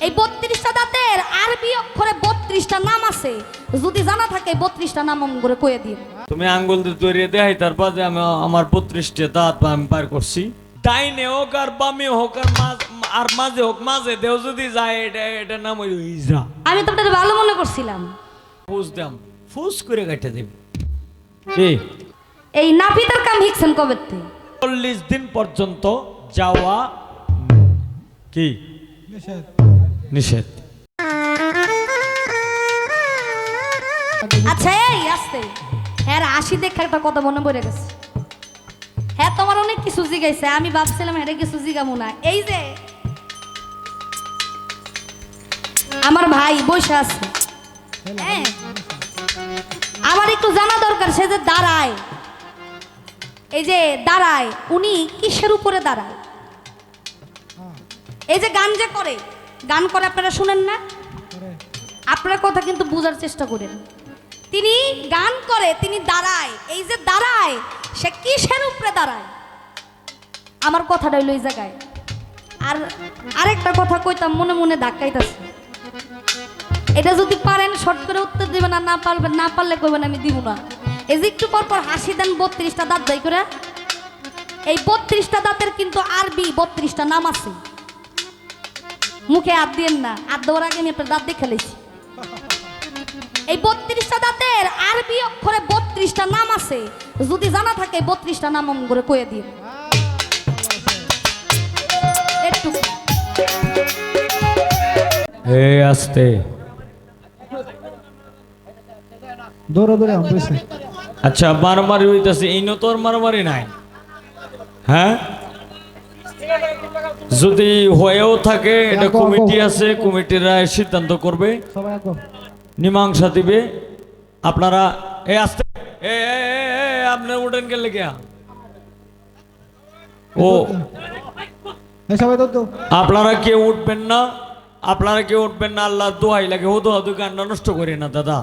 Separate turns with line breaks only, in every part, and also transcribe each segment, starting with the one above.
এই বত্রিশটা দাঁতের আরবি অক্ষরে বত্রিশটা নাম আছে। যদি জানা থাকে বত্রিশটা নাম অমন করে কয়ে দিন
তুমি আঙ্গুল দিয়ে তৈরি দেখাই তারপর যে আমি আমার বত্রিশটা দাঁত বা আমি পার করছি। ডাইনে হোক আর বামে হোক আর মাঝ- আর মাঝে হোক মাঝে দেও যদি যায় এটা এটা নাম ওই ইজরা।
আমি তো আপনাদের ভালো মনে করছিলাম।
ফুস দাম ফুস করে কেটে দেবে। এই
এই নাপিতার কাম হিকছেন কবে থেকে?
চল্লিশ দিন পর্যন্ত যাওয়া কি? নিষেধ।
আচ্ছা এই, আসতে। হ্যাঁ আশি দেখে একটা কথা মনে পড়ে গেছে। হ্যাঁ তোমার অনেক কিছু জিগাইছে, আমি ভাবছিলাম হ্যাঁ কিছু জিগামু না। এই যে, আমার ভাই বসে আছে। হ্যাঁ আমার একটু জানা দরকার, সে যে দাঁড়ায়। এই যে দাঁড়ায়, উনি কিসের উপরে দাঁড়ায়? এই যে গান যে করে। গান করে আপনারা শুনেন না? আপনার কথা কিন্তু বোঝার চেষ্টা করেন। তিনি গান করে, তিনি দাঁড়ায়। এই যে দাঁড়ায়, সে কিসের উপরে দাঁড়ায়? আমার কথাটা হইল এই জায়গায়। আর আরেকটা কথা কইতাম, মনে মনে ধাক্কাইতাছে। এটা যদি পারেন, শর্ট করে উত্তর দিবেন, আর না পারবেন, না পারলে কইবেন, আমি দিব না। এই যে একটু পর পর হাসি দেন বত্রিশটা দাঁত দেয় করে। এই বত্রিশটা দাঁতের কিন্তু আরবি বত্রিশটা নাম আছে। মুখে হাত দিয়েন না। হাত দেওয়ার আগে আমি আপনার দাঁত দেখে লেছি। এই বত্রিশটা দাঁতের আরবি অক্ষরে বত্রিশটা নাম আছে। যদি জানা থাকে বত্রিশটা নাম অমন করে কয়ে দিন একটু।
এই আসতে।
দৌড়ে দৌড়ে
আচ্ছা মারামারি হইতেছে। এই তো আর মারামারি নাই। হ্যাঁ? যদি হয়েও থাকে এটা কমিটি আছে কমিটিরা সিদ্ধান্ত করবে। মীমাংসা দিবে। আপনারা এ আসতে এ আপনি উঠেন গেলে গিয়া ও। আপনারা কেউ উঠবেন না আপনারা কেউ উঠবেন না আল্লাহ দোহাই লাগে। ও দোহা দোকানটা নষ্ট করি না দাদা।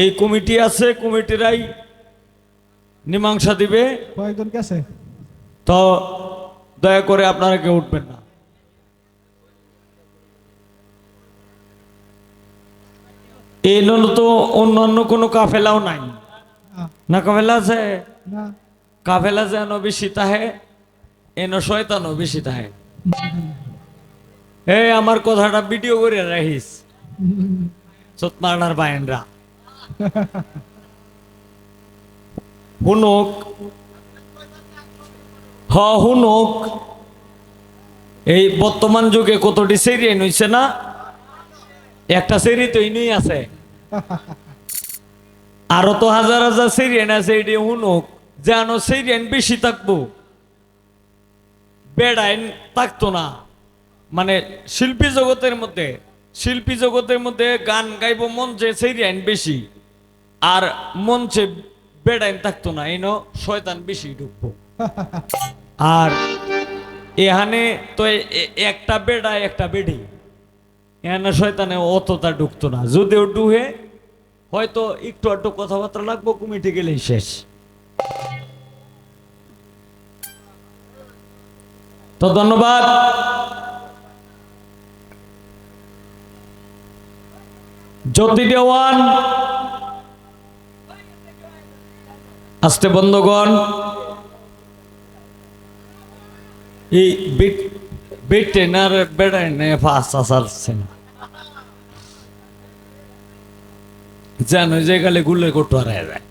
এই কমিটি আছে কমিটিরাই মীমাংসা দিবে।
কয়েকজন গেছে
তো দয়া করে আপনারা কেউ উঠবেন না। এই জন্য তো অন্যান্য কোনো কাফেলাও নাই। না। কাফেলা আছে? কাফেলা যেন বেশি তাহে এন শয়তানও বেশি হে। এই আমার কথাটা ভিডিও করে রাখিস। সতমার বায়নরা। হুনুক হ হুনুক। এই বর্তমান যুগে কতটি সেরিয়ান হইছে না? একটা সেরি তো ইনুই আছে। আরও তো হাজার হাজার সিরিয়ান আছে এটি হুনুক। যেন সিরিয়ান বেশি থাকব। বেড়াইন থাকতো না। মানে শিল্পী জগতের মধ্যে শিল্পী জগতের মধ্যে গান গাইব মঞ্চে সিরিয়ান বেশি। আর মঞ্চে বেড়াইন থাকতো না এনো শয়তান বেশি ঢুকবো। আর এখানে তো একটা বেড়ায় একটা বেড়ি। এখানে শয়তানে অতটা ঢুকতো না। যদিও ডুহে হয়তো একটু একটু কথাবার্তা লাগবো, কমিটি গেলেই শেষ। তো ধন্যবাদ। জ্যোতি দেওয়ান আসতে বন্ধগণ। এই বিট বেড়ায় নে ফাঁস আসারছে না যেন যে গেলে গুলে করতে হারায় যায়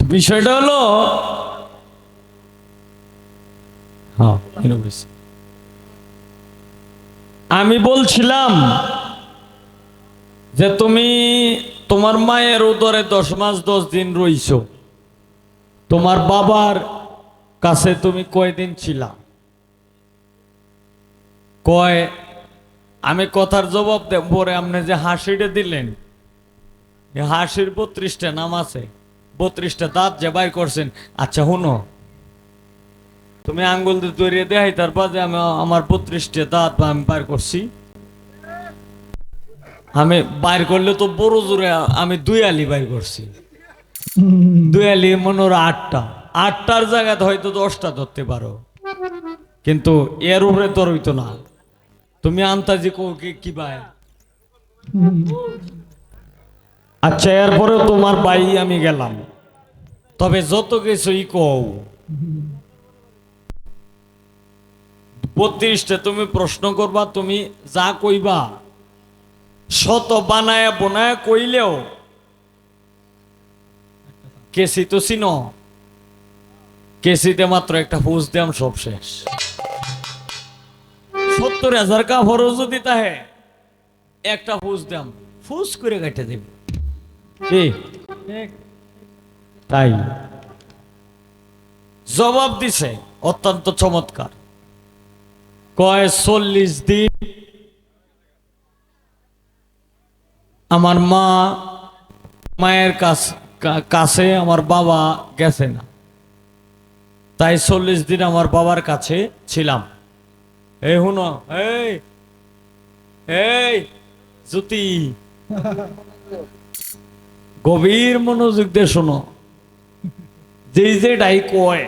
বিষয়টা হলো আমি বলছিলাম যে তুমি তোমার মায়ের উদরে দশ মাস দশ দিন রইছো তোমার বাবার কাছে তুমি কয়দিন ছিলা? কয়, আমি কথার জবাব দেব পরে আপনি যে হাসিটা দিলেন হাসির বত্রিশটা নাম আছে, বত্রিশটা দাঁত যে বাইর করছেন। আচ্ছা শুনো, তুমি আঙ্গুল দিয়ে তৈরি দেয় তারপর যে আমি আমার বত্রিশটা দাঁত আমি বাইর করছি। আমি বাইর করলে তো বড় জোরে আমি দুই আলি বাইর করছি। দুই আলি মনে হয় আটটা, আটটার জায়গায় হয়তো দশটা ধরতে পারো। কিন্তু এর উপরে তোর হইতো না। তুমি আন্তাজি কো, কি- ভাই? আচ্ছা এরপরেও তোমার বাই আমি গেলাম। তবে যত কিছুই কও, বত্রিশটা তুমি প্রশ্ন করবা, তুমি যা কইবা, শত বানায় বনায় কইলেও কেসি তো চিনো কেসিতে মাত্র একটা ফুস দাম সব শেষ। সত্তর হাজার কাপড়ও যদি তাহে, একটা ফুস দাম ফুস করে কাটে দেবে। কি? তাই? জবাব দিছে, অত্যন্ত চমৎকার। কয়, চল্লিশ দিন আমার মা মায়ের কাছ- কা- কাছে আমার বাবা গেছে না তাই চল্লিশ দিন আমার বাবার কাছে ছিলাম। এই হুনো এই এই গভীর মনোযোগ দিয়ে শোনো। যেই যেটাই কয়,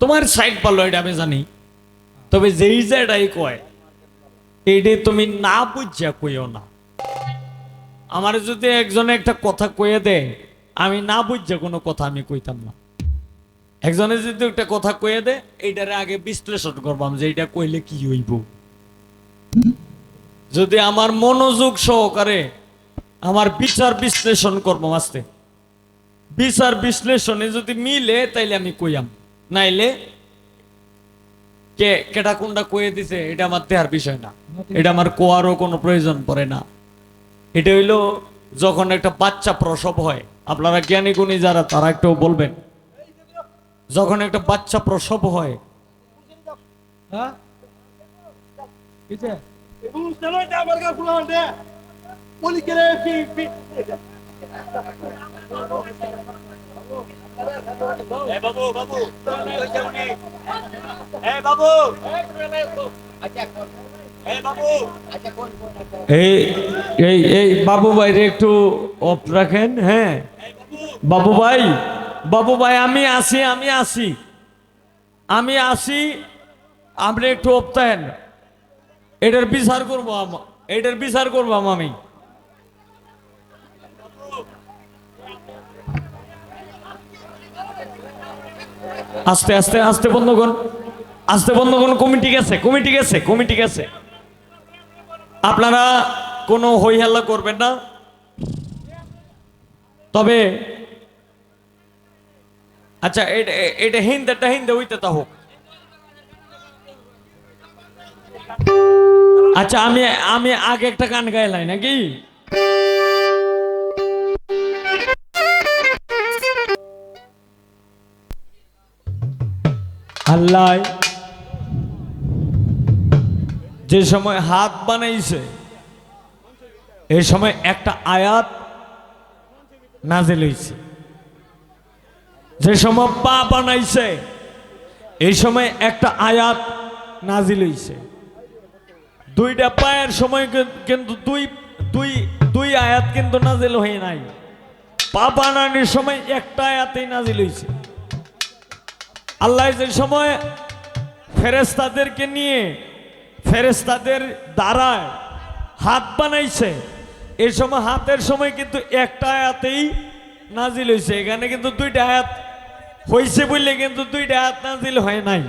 তোমার সাইড পালো, এটা আমি জানি। তবে যেই যেটাই কয় এইটা তুমি না বুঝা কইও না। আমার যদি একজনে একটা কথা কয়ে দেয়, আমি না বুঝা কোনো কথা আমি কইতাম না। একজনে যদি একটা কথা কয়ে দেয়, এইটারে আগে বিশ্লেষণ করবাম যে এটা কইলে কি হইব। যদি আমার মনোযোগ সহকারে আমার বিচার বিশ্লেষণ করব আস্তে। বিচার বিশ্লেষণে যদি মিলে, তাইলে আমি কইয়াম। নাইলে কে, কেটা কোনটা কয়ে দিছে, এটা আমার দেহার বিষয় না। এটা আমার কোয়ারও কোনো প্রয়োজন পড়ে না। এটা হইল যখন একটা বাচ্চা প্রসব হয়। আপনারা জ্ঞানী গুণী যারা তারা একটু বলবেন। যখন একটা বাচ্চা প্রসব হয়
হ্যাঁ? কিছে
Vamos, você babu.
এই এই এই বাবু ভাইরে একটু অফ রাখেন হ্যাঁ? বাবু। ভাই বাবু ভাই আমি আসি আমি আসি। আমি আসি আপনি একটু অফ থাকেন। এটার বিচার করব এটার বিচার করব আমি। আস্তে আস্তে আস্তে বন্ধগণ আস্তে বন্ধগণ কমিটি গেছে কমিটি গেছে কমিটি গেছে। আপনারা কোনো হই হাল্লা করবেন না। তবে আচ্ছা এটা এটা হিন্দাটা হিন্দে হইতে তা হোক। আচ্ছা আমি আমি আগে একটা গান গাইলাই নাকি? আল্লাহ যে সময় হাত বানাইছে এই সময় একটা আয়াত নাজেল হইছে। যে সময় পা বানাইছে এই সময় একটা আয়াত নাজিল হইছে। দুইটা পায়ের সময় কিন্তু দুই দুই দুই আয়াত কিন্তু নাজিল হয়ে নাই। পা বানানোর সময় একটা আয়াতেই নাজিল হইছে। আল্লাহ যে সময় ফেরেস্তাদেরকে নিয়ে ফেরেস্তাদের দ্বারায় হাত বানাইছে। এই সময় হাতের সময় কিন্তু একটা আয়াতেই নাজিল হয়েছে এখানে কিন্তু দুইটা আয়াত হয়েছে বললে কিন্তু দুইটা আয়াত নাজিল হয় নাই।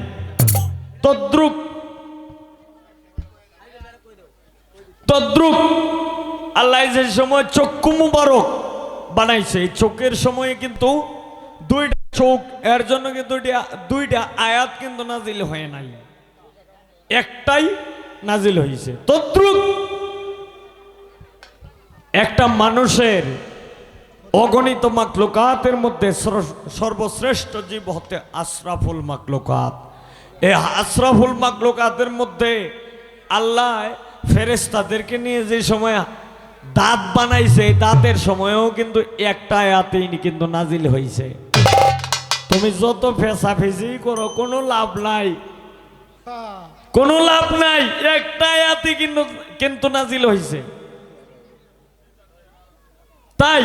তদ্রুপ। তদ্রুপ। আল্লাহ যে সময় চক্ষু মুবারক বানাইছে, এই চোখের সময়ে কিন্তু দুইটা চোখ, এর জন্য কিন্তু দুইটা- দুইটা আয়াত কিন্তু নাজিল হয় নাই। একটাই নাজিল হয়েছে তদ্রুপ একটা মানুষের অগণিত মাকলুকাতের মধ্যে সর- সর্বশ্রেষ্ঠ জীব হতে আশরাফুল মাকলুকাত এ আশরাফুল মাকলুকাতের মধ্যে আল্লাহ ফেরেস্তাদেরকে নিয়ে যে সময় দাঁত বানাইছে দাঁতের সময়ও কিন্তু একটা আয়াতেই কিন্তু নাজিল হয়েছে তুমি যত ফেসাফেসি করো, কোনো লাভ নাই। কোনো লাভ নাই, একটা আয়াতই কিন্তু কিন্তু নাজিল হয়েছে তাই,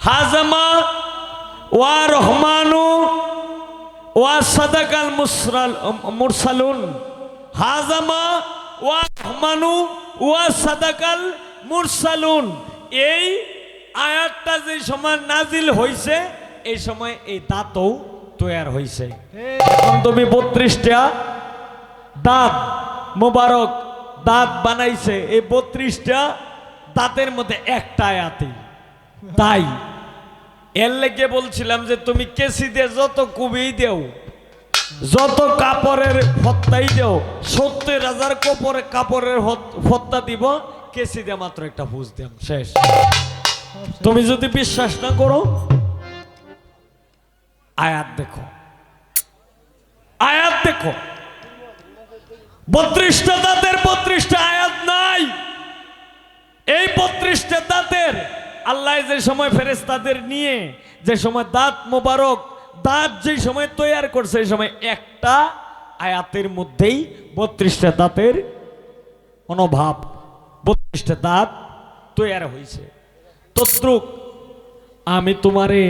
হাজামা, ওয়া রহমানু, ওয়া সাদাকাল মুসরাল মুরসালুন। হাজামা, ওয়া রহমানু, ওয়া সাদাকাল মুরসালুন। এই আয়াতটা যে সময় নাজিল হইছে, এই সময় এই দাঁতও তৈয়ার হইছে। এখন তুমি বত্রিশটা দাঁত মোবারক দাঁত বানাইছে, এই বত্রিশটা দাঁতের মধ্যে একটা আয়াতি। তাই এর লেগে বলছিলাম যে তুমি কেসি দিয়ে যত কুবি দেও, যত কাপড়ের ফত্তাই দেও, সত্তর হাজার কাপড়ের কাপড়ের ফত্তা দিব কেসি দিয়ে মাত্র একটা ফুস দেম। শেষ। তুমি যদি বিশ্বাস না করো আয়াত দেখো। আয়াত দেখো। বত্রিশটা দাঁতের বত্রিশটা আয়াত নাই। এই বত্রিশটা দাঁতের আল্লাহ যে সময় ফেরেস্তাদের নিয়ে, যে সময় দাঁত মোবারক, দাঁত যে সময় তৈয়ার করছে এই সময় একটা আয়াতের মধ্যেই বত্রিশটা দাঁতের অনুভাব বত্রিশটা দাঁত তৈয়ার হয়েছে তদ্রুক, আমি তোমারে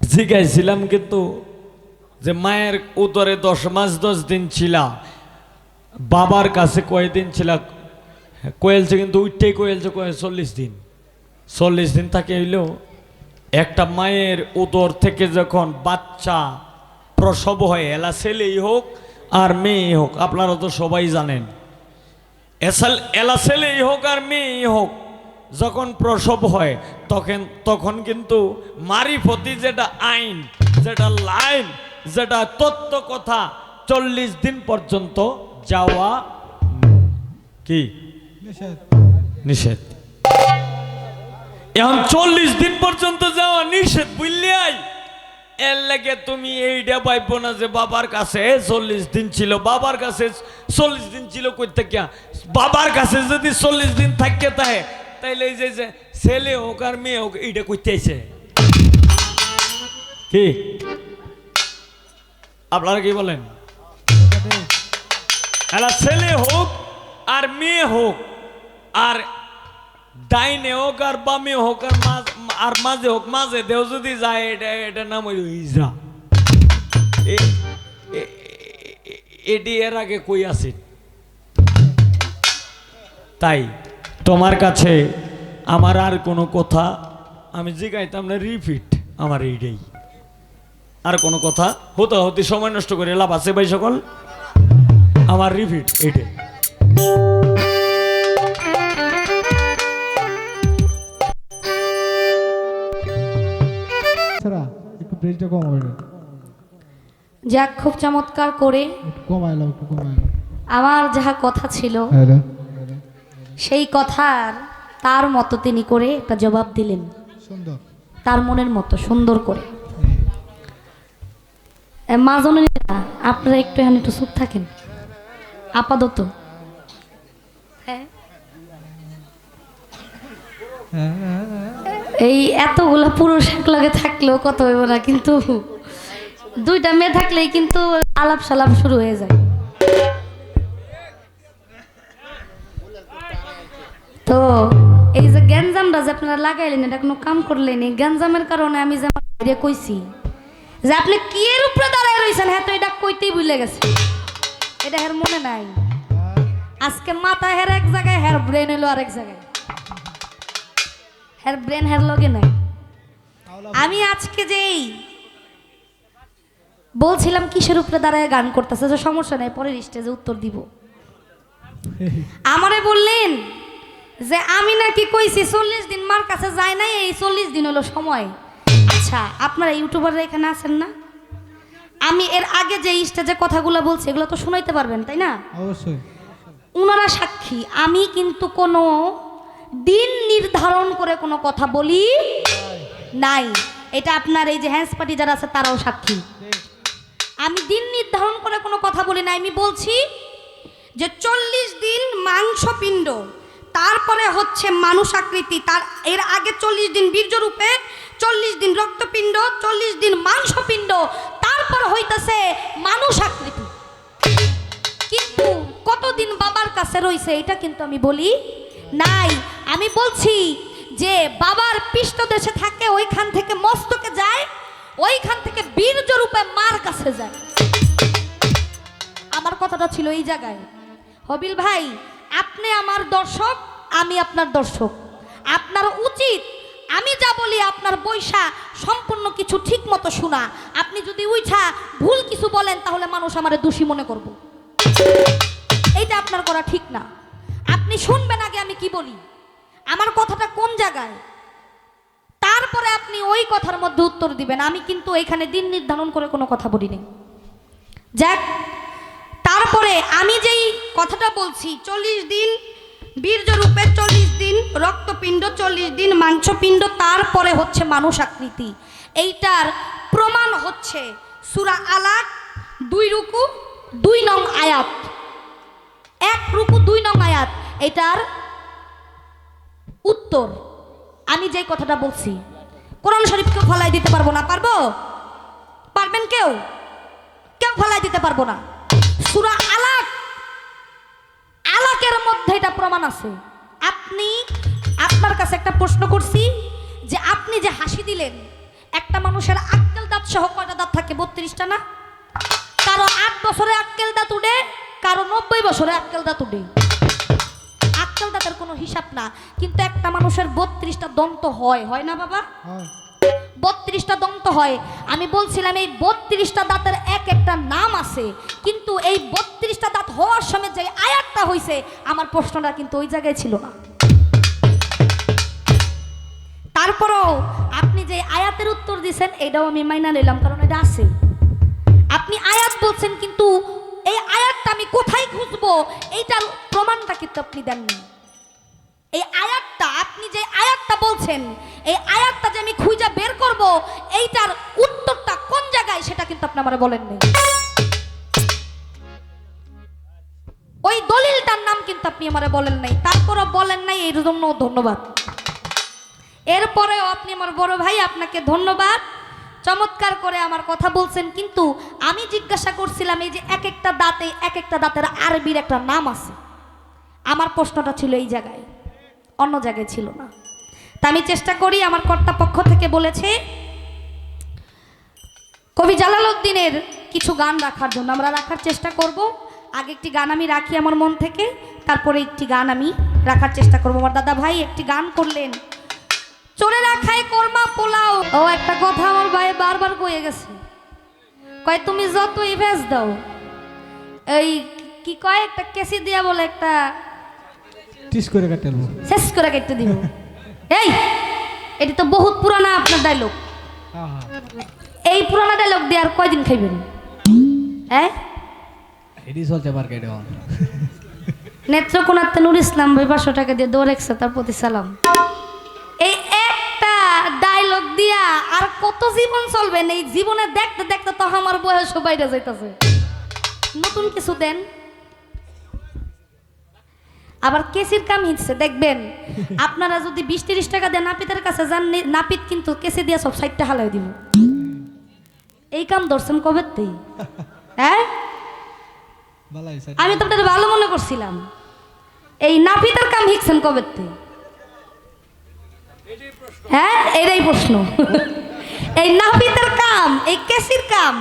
জিগাইছিলাম কিন্তু যে মায়ের উদরে দশ মাস দশ দিন ছিলা, বাবার কাছে কয়েকদিন ছিল, কোয়েলছে কিন্তু উঠতেই কোয়েলছে কয়ে চল্লিশ দিন। চল্লিশ দিন থাকে হইলেও একটা মায়ের উদর থেকে যখন বাচ্চা প্রসব হয়, এলা ছেলেই হোক আর মেয়েই হোক, আপনারা তো সবাই জানেন। এসাল এলা ছেলেই হোক আর মেয়েই হোক যখন প্রসব হয় তখন তখন কিন্তু মারিফতি যেটা আইন যেটা লাইন যেটা তত্ত্ব কথা চল্লিশ দিন পর্যন্ত যাওয়া কি?
নিষেধ।
নিষেধ। এখন চল্লিশ দিন পর্যন্ত যাওয়া নিষেধ বুঝলি আই? এর লেগে তুমি এইটা পাইব না যে বাবার কাছে চল্লিশ দিন ছিল বাবার কাছে চল্লিশ দিন ছিল থেকে বাবার কাছে যদি চল্লিশ দিন থাকে তাহে তাইলে এই যে যে ছেলে হোক আর মেয়ে হোক এইটা করতে আইছে কি? আপনারা কি বলেন? এলা ছেলে হোক আর মেয়ে হোক আর ডাইনে হোক আর বামে হোক আর মাঝ- আর মাঝে হোক মাঝে দেও যদি যায় এটা এটা নাম হইল এ- এটি এর আগে কই আছে? তাই। তোমার কাছে আমার আর কোনো কথা? আমি জিগাইতাম না রিপিট আমার এইটাই। আর কোনো কথা? হতে হতে সময় নষ্ট করে লাভ আছে ভাই সকল? আমার রিপিট এইটাই।
যাক খুব চমৎকার করে আমার যাহা কথা ছিল
হ্যালো
সেই কথার তার মতো তিনি করে একটা জবাব দিলেন।
সুন্দর।
তার মনের মতো সুন্দর করে। এ, মা জননীরা আপনারা একটু এখানে একটু চুপ থাকেন। আপাতত। হ্যাঁ। এই এতগুলো পুরুষ একলগে থাকলেও কত হইব না কিন্তু দুইটা মেয়ে থাকলেই কিন্তু আলাপ সালাপ শুরু হয়ে যায়। তো এই যে গ্যাঞ্জামটা যে আপনারা লাগাইলেন এটা কোনো কাম করলেন এই গ্যাঞ্জামের কারণে আমি যে আমার কইছি যে আপনি কি এর উপরে দাঁড়ায় রয়েছেন হ্যাঁ তো এটা কইতেই ভুলে গেছে। এটা হের মনে নাই। আজকে মাথা হের এক জায়গায় হের ব্রেন হলো আরেক জায়গায়। হের ব্রেন হের লগে নাই। আমি আজকে যেই বলছিলাম কিসের উপরে দাঁড়ায় গান করতেছে যে সমস্যা নাই পরের স্টেজে উত্তর দিব। আমারে বললেন যে আমি নাকি কইছি চল্লিশ দিন মার কাছে যায় নাই এই চল্লিশ দিন হলো সময়। আচ্ছা আপনারা ইউটিউবাররা এখানে আছেন না? আমি এর আগে যে স্টেজে কথাগুলো বলছি এগুলো তো শুনাইতে পারবেন তাই না?
অবশ্যই।
উনারা সাক্ষী আমি কিন্তু কোনো দিন নির্ধারণ করে কোনো কথা বলি নাই। এটা আপনার এই যে হ্যান্স পার্টি যারা আছে তারাও সাক্ষী। আমি দিন নির্ধারণ করে কোনো কথা বলি নাই আমি বলছি যে চল্লিশ দিন মাংসপিণ্ড তারপরে হচ্ছে মানুষ আকৃতি তার এর আগে চল্লিশ দিন বীর্যরূপে, চল্লিশ দিন রক্তপিণ্ড, চল্লিশ দিন মাংসপিণ্ড, তারপর হইতেছে মানুষ আকৃতি কিন্তু কতদিন বাবার কাছে রইছে এটা কিন্তু আমি বলি নাই। আমি বলছি যে বাবার পৃষ্ঠদেশে থাকে, ওইখান থেকে মস্তকে যায়, ওইখান থেকে বীর্যরূপে মার কাছে যায়। আমার কথাটা ছিল এই জায়গায়। হবিল ভাই আপনি আমার দর্শক, আমি আপনার দর্শক। আপনার উচিত, আমি যা বলি আপনার বৈশা, সম্পূর্ণ কিছু ঠিক মতো শোনা। আপনি যদি উইঠা ভুল কিছু বলেন, তাহলে মানুষ আমারে দোষী মনে করব। এইটা আপনার করা ঠিক না। আপনি শুনবেন আগে আমি কি বলি। আমার কথাটা কোন জায়গায়? তারপরে আপনি ওই কথার মধ্যে উত্তর দিবেন। আমি কিন্তু এখানে দিন নির্ধারণ করে কোনো কথা বলিনি। যাক তারপরে আমি যেই কথাটা বলছি, চল্লিশ দিন বীর্য রূপে চল্লিশ দিন, রক্তপিণ্ড চল্লিশ দিন, মাংসপিণ্ড, তারপরে হচ্ছে মানুষ আকৃতি। এইটার প্রমাণ হচ্ছে সুরা আলাক, দুই রুকু, দুই নং আয়াত। এক রুকু, দুই নং আয়াত। এটার উত্তর। আমি যেই কথাটা বলছি, কোরআন শরীফকে ফলাই দিতে পারব না, পারব? পারবেন কেউ? কেউ ফলাই দিতে পারব না। সুরা আলাক। আলাকের মধ্যে এটা প্রমাণ আছে। আপনি, আপনার কাছে একটা প্রশ্ন করছি, যে আপনি যে হাসি দিলেন, একটা মানুষের আক্কেল দাঁত সহ কয়টা দাঁত থাকে? বত্রিশটা না? কারও আট বছরে আক্কেল দাঁত উঠে, কারও নব্বই বছরে আক্কেল দাঁত উঠে। আক্কেল দাঁতের কোনো হিসাব না, কিন্তু একটা মানুষের বত্রিশটা দন্ত হয় হয় না বাবা?
হয়।
বত্রিশটা দন্ত হয়। আমি বলছিলাম, এই বত্রিশটা দাঁতের এক একটা নাম আছে, কিন্তু এই বত্রিশটা দাঁত হওয়ার সময় যে আয়াতটা হয়েছে আমার প্রশ্নটা কিন্তু ওই জায়গায় ছিল না। তারপরও আপনি যে আয়াতের উত্তর দিছেন, এটাও আমি মাইনা নিলাম, কারণ এটা আছে। আপনি আয়াত বলছেন, কিন্তু এই আয়াতটা আমি কোথায় খুঁজবো? এইটার প্রমাণটা কিন্তু আপনি দেননি। এই আয়াতটা আপনি যে বলছেন, এই আয়াতটা যে আমি খুঁজে বের করব, এইটার উত্তরটা কোন জায়গায় সেটা কিন্তু আপনি আমার বলেননি ওই দলিলটার নাম কিন্তু আপনি আমারে বলেন নাই। তারপরও বলেন নাই এর জন্য ধন্যবাদ। এরপরেও আপনি আমার বড় ভাই, আপনাকে ধন্যবাদ। চমৎকার করে আমার কথা বলছেন, কিন্তু আমি জিজ্ঞাসা করছিলাম, এই যে এক একটা দাঁতে, এক একটা দাঁতের আরবির একটা নাম আছে। আমার প্রশ্নটা ছিল এই জায়গায়, অন্য জায়গায় ছিল না। তা আমি চেষ্টা করি আমার কর্তা পক্ষ থেকে বলেছে কবি জালালউদ্দিনের কিছু গান রাখার জন্য। আমরা রাখার চেষ্টা করব। আগে একটি গান আমি রাখি আমার মন থেকে তারপরে একটি গান আমি রাখার চেষ্টা করব। আমার দাদা ভাই একটি গান করলেন চোরে রাখায় কর্মা পোলাও। ও একটা কথা আমার ভাই বারবার কয়ে গেছে। কয় তুমি যতই ভেজ দাও। এই কি কয় একটা কেসি দিয়া বলে একটা
টিস করে কাটালবো
শেষ করে কেটে দিব। এই এটি তো বহুত পুরানা আপনার ডায়লগ
হ্যাঁ হ্যাঁ।
এই পুরানা ডায়লগ দিয়ে আর কয়দিন খাইবেন? হ্যাঁ?
এটি
নেত্রকোনাতে নুর ইসলাম ভাই পাঁচশো টাকা দিয়ে দৌড়েছে তার প্রতি সালাম। এই একটা ডায়লগ দিয়া আর কত জীবন চলবেন এই জীবনে দেখতে দেখতে তো আমার বয়স বাইরে যাইতেছে। নতুন কিছু দেন। আবার কেসির কাম হিচ্ছে দেখবেন? আপনারা যদি বিশ তিরিশ টাকা দেন নাপিতের কাছে যান নাপিত কিন্তু কেসে দিয়ে সব সাইডটা হালাই দিব। এই কাম ধরছেন কবে হ্যাঁ? আমি তো ভালো মনে করছিলাম। এই নাপিতের কাম হিকছেন কবে হ্যাঁ? এটাই প্রশ্ন। এই নাপিতের কাম এই কেসির কাম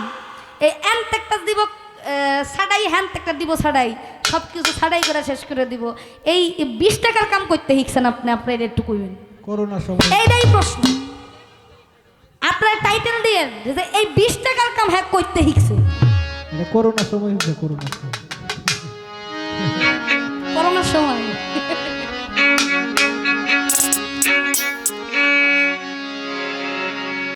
এই এন্ট একটা দিব আহ, ছাড়াই হ্যান্ড একটা দিব সাডাই সব কিছু ছাড়াই করে শেষ করে দিব। এই বিশ টাকার কাম করতে শিখছেন আপনি আপনার একটু কইবেন।
করোনার সময়।
এইটাই প্রশ্ন। আপনার টাইটেল দিয়ে যে এই বিশ টাকার কাম হ্যাক করতে শিখছে।
করোনা করোনার সময় করোনা সময়।
করোনার সময়।